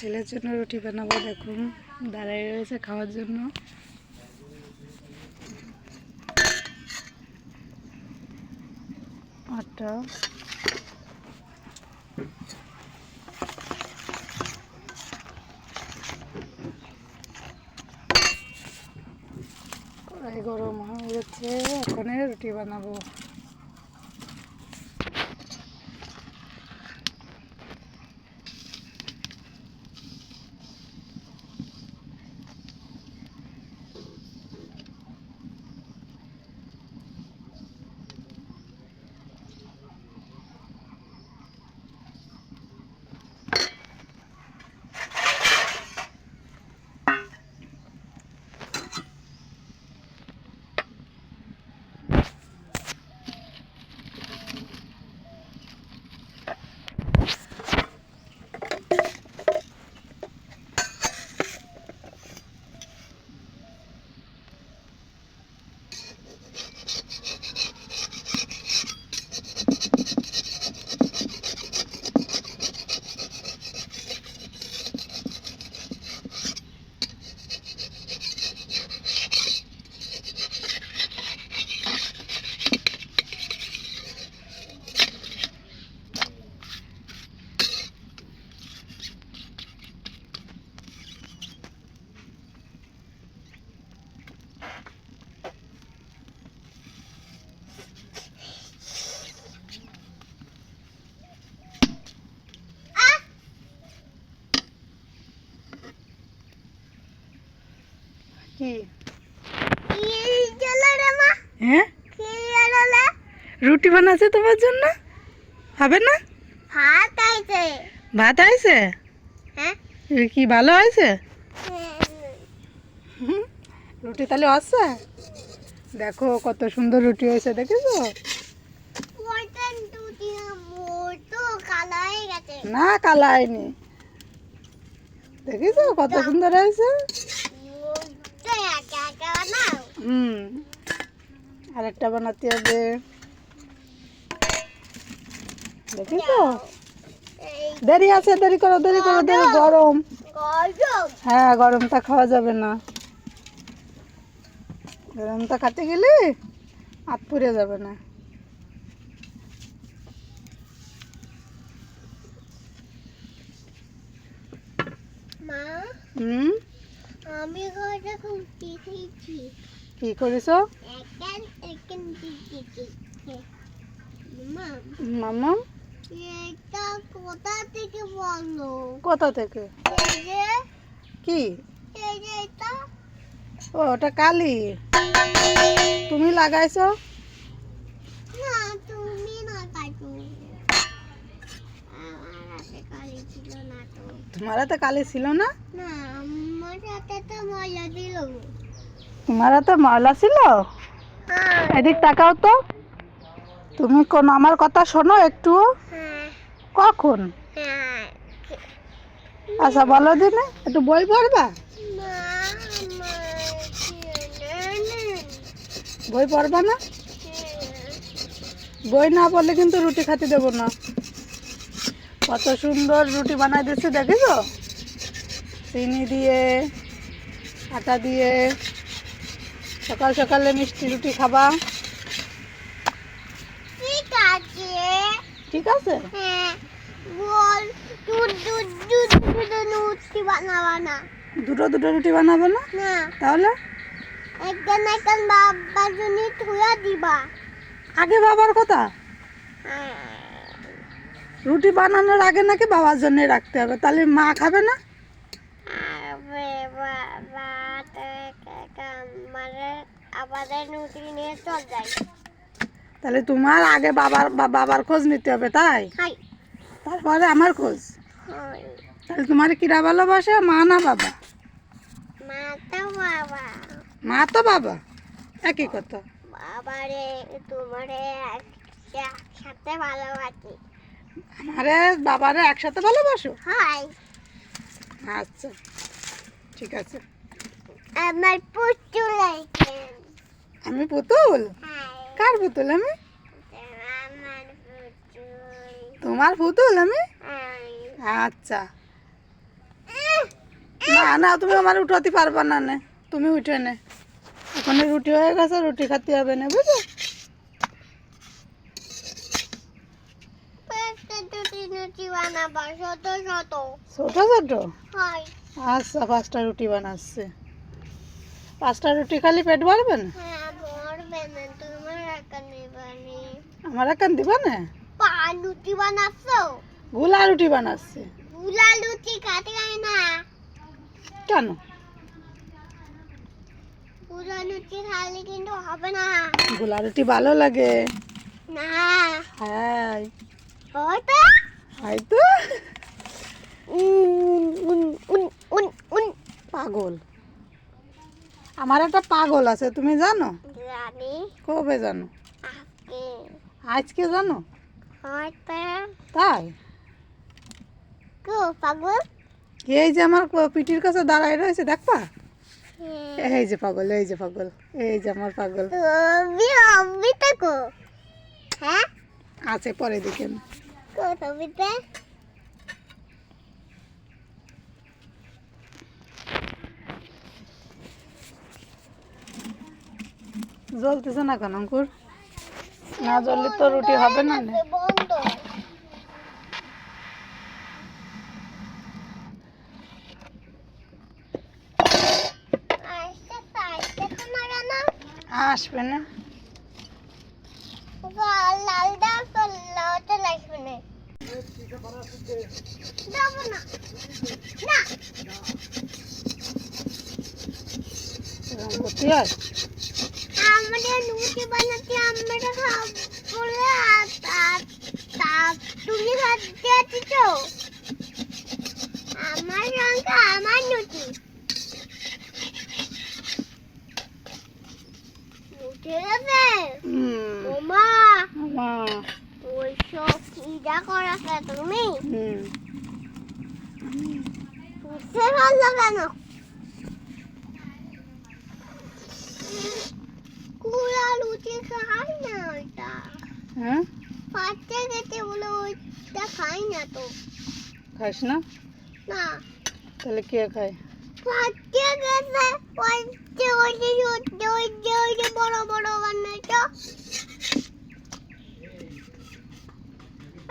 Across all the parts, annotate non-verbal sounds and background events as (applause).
ছেলের জন্য রুটি বানাবো, দেখুন। দাঁড়ায় রয়েছে খাওয়ার জন্য। আটা। গরম হয়ে গেছে এখন রুটি বানাবো। কি? হ্যাঁ? রুটি বানাচ্ছে তোমার জন্য? হবে না? ভাত আইছে। এ কি ভালো হয়েছে? হুম, রুটি তাহলে আছে? দেখো কত সুন্দর রুটি হয়েছে দেখেছ? না কালা হয়নি। দেখেছ কত সুন্দর হয়েছে? হুম। আরেকটা বানাতে হবে। দেখেছ দেরি আছে দেরি করো দেরি করো দেরি গরম। হ্যাঁ গরমটা খাওয়া যাবে না। গরমটা খাতে গেলে হাত পুড়ে যাবে না। মা? হুম? আমি ঘরটা খুব দেখেছি কি করেছ? একখান একখান দেখেছি মা। মাম্মা এটা কোথা থেকে বলো? কোথা থেকে? কি? ও ওটা কালি। তুমি লাগাইছো? না তুমি না তো। তোমার হাতে কালি ছিল না? না তো তোমার হাতে ময়লা ছিল? এদিক তাকাও তো। তুমি কোন আমার কথা শোনো একটু? কখন? আচ্ছা বলো দিনে। একটু বই পড়বা? বই পড়বা না? বই না পড়লে কিন্তু রুটি খাতে দেবো না। কত সুন্দর রুটি বানাই দিচ্ছে দেখেছ? চিনি দিয়ে আটা দিয়ে সকাল সকালে মিষ্টি রুটি খাবা। ঠিক আছে। ঠিক আছে? হ্যাঁ বল বানাবা না। দুটো দুটো রুটি বানাবে না? না। তাহলে? একজন একজন বাবার জন্য থুয়া দিবা। আগে বাবার কথা? হ্যাঁ। রুটি বানানোর আগে নাকি বাবার জন্য রাখতে হবে? তাহলে মা খাবে না আরে বাবা আমাদের আমাদের নুটকি নিয়ে চল যাই তাহলে তোমার আগে বাবার বাবার খোঁজ নিতে হবে তাই? তারপরে আমার খোঁজ। তাহলে তোমার কিরা ভালোবাসে মা না বাবা? মা তো বাবা। একই কথা। বাবারে তোমারে একসাথে ভালোবাসি। আমারে বাবারে একসাথে ভালোবাসো? হাই আচ্ছা। ঠিক আছে। আমার লাইকেন আমি পুতুল? হাই কার পুতুল আমি? তোমার পুতুল আমি? হাই আচ্ছা। না না তুমি আমার উঠাতে পারবা না নে। তুমি উঠে নে। ওখানে রুটি হয়ে গেছে রুটি খেতে হবে না বুঝছ একটা দুটি ছোট ছোট? আচ্ছা পাঁচটা রুটি বানাচ্ছে। পাঁচটা রুটি খালি পেট ভরবে না হ্যাঁ না আমার এখান দিবা না? লুচি বানাচ্ছো? গুলা রুটি বানাচ্ছে। গুলা লুচি খাতে হয় না। কেন? গুলা লুচি খালি কিন্তু হবে না। গুলা রুটি ভালো লাগে। না। হ্যাঁ হয়তো। হয়তো উন উন উন উন উন পাগল। আমার একটা পাগল আছে তুমি জানো? কবে জানো? আজকে। জানো? তাই? পাগল? এই যে আমার পিঠির কাছে দাঁড়ায় রয়েছে দেখবা? হ্যাঁ। এই যে পাগল এই যে পাগল এই যে আমার পাগল। হ্যাঁ? আছে পরে দিকে কো ছবিতে জ্বলতেছে না কেন অঙ্কুর? না জ্বললে তো রুটি হবে না আসবে না। লাল লাল দাও তো লাল চলে আসবে না যাব না। না। এরকম করতে হয় আমরা লুচি বানাতে আমরা খাব বলে আর তা- তা- তুমি খাতে আছিস আমার সঙ্গে আমার লুচি। হুম। মা তুমি? হুম। বুঝতে পারল কেন? কুড়া লুচি খাই না ওইটা। হ্যাঁ? পাচ্ছে গেছে বলে ওইটা খাই না তো। খাস না? না। তাহলে কে খায়? পাচ্ছে গেছে ওই যে ওই যে ওই যে বড় বড় বান্নাটা ওই তো ওই তো সত্যি সত্যি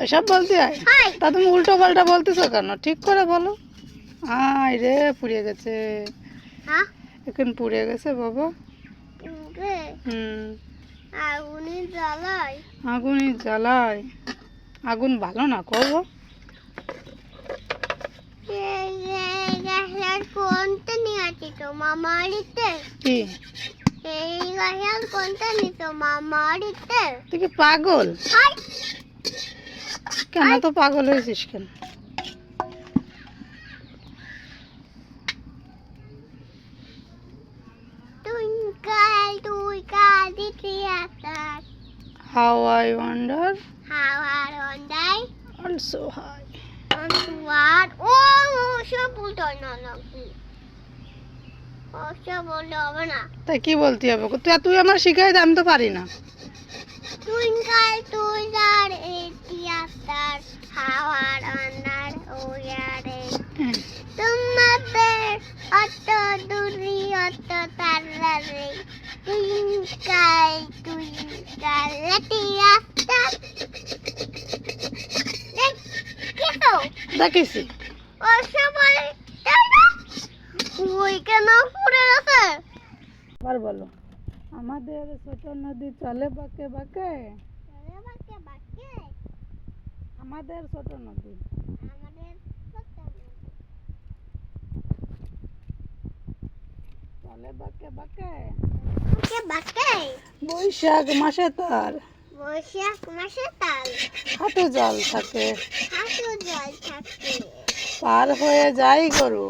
ওইসব বলতে হয়। তা তুমি উল্টো পাল্টা বলতেছো কেন? ঠিক করে বলো। আয় রে পুড়িয়ে গেছে। হ্যাঁ? এখন পুড়ে গেছে বাবা। হুম। আগুনে জ্বালায়। আগুনই জ্বালায়। আগুন ভালো না করব কোনটা নিয়ে আছি তো মামারিতে কি? এই গাছের কোনটা নিত মামারিতে তুই কি পাগল? কেন? তো পাগল হয়েছিস কেন? টুইঙ্কল টুইঙ্কল দিতে আসার হাউ আই ওয়ান্ডার হাওয়ার অন্ডাই অলসো হাই অন্তুয়ার ও সব বলতে হয় না না ওসব বললে হবে না তাই কি বলতে হবে? তুই তুই আমার শিখাই দে আমি তো পারি না। হুম। তোমাদের অত দূরি অত তারারে টুইঙ্কাল টুইঙ্কাল চালাতে রাস্তা দেখো দেখেছি ও সবাই ওই কেন পড়ে আছে আবার বলো। আমাদের ছোট নদী চলে বাঁকে বাঁকে? বাকে বাকে। আমাদের ছোট নদী। আমাদের চলে বাঁকে বাঁকে? বৈশাখ মাসে তার। বৈশাখ মাসে তাল হাঁটু জল থাকে। হাঁটু জল থাকে। পার হয়ে যায় গরু।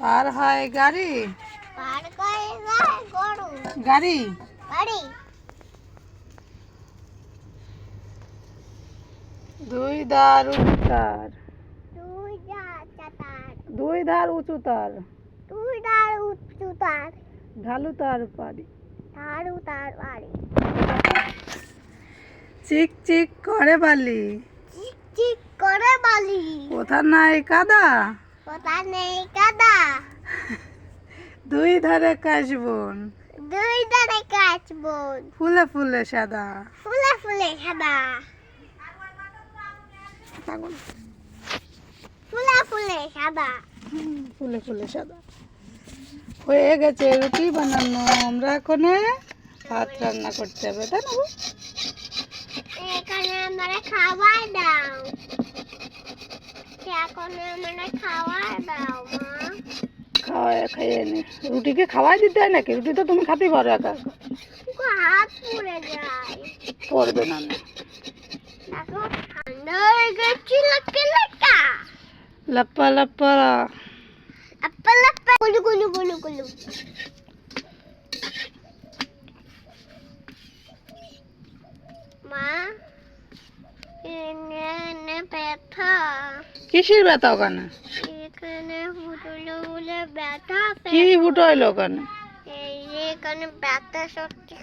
পার হয় গাড়ি? পার করে যায় গরু? গাড়ি? বাড়ি দুই ধার উঁচু তার। তুই যা চাতার দুই ধার উঁচু তার। তুই তার উচ্চু তার। ঢালু তার পারি তারু তার বাড়ি চিক চিক করে বালি। চিক চিক করে বালি। কোথা নাই কাদা? কাদা (laughs) দুই ধারে কাশবন দুই ধারে কাজ বোন। ফুলে ফুলে সাদা। ফুলে ফুলে সাদা। ফুলে ফুলে সাদা। ফুলে ফুলে সাদা। হয়ে গেছে রুটি বানানো। আমরা এখন ভাত রান্না করতে হবে তাই না? এখানে আমরা খাবার দাও। এখন আমরা খাবার দাও মা খাওয়াই খাইয়ে নে রুটিকে খাওয়াই দিতে হয় নাকি রুটি তো তুমি খাতেই পারো একা একা। খুব হাত পুড়ে যায় পড়বে না না দেখো ঠান্ডা হয়ে গেছে লেখা লেখা লাপ্পা লাপ্পা আপা লাপ্পা গুলু গুলু গুলু গুলু মা এনে এনে ব্যথা। কিসের ব্যথা ওখানে? এখানে ফুটলো বলে ব্যথা কি ফুটো হইল ওখানে? এই এখানে ব্যথা সত্যি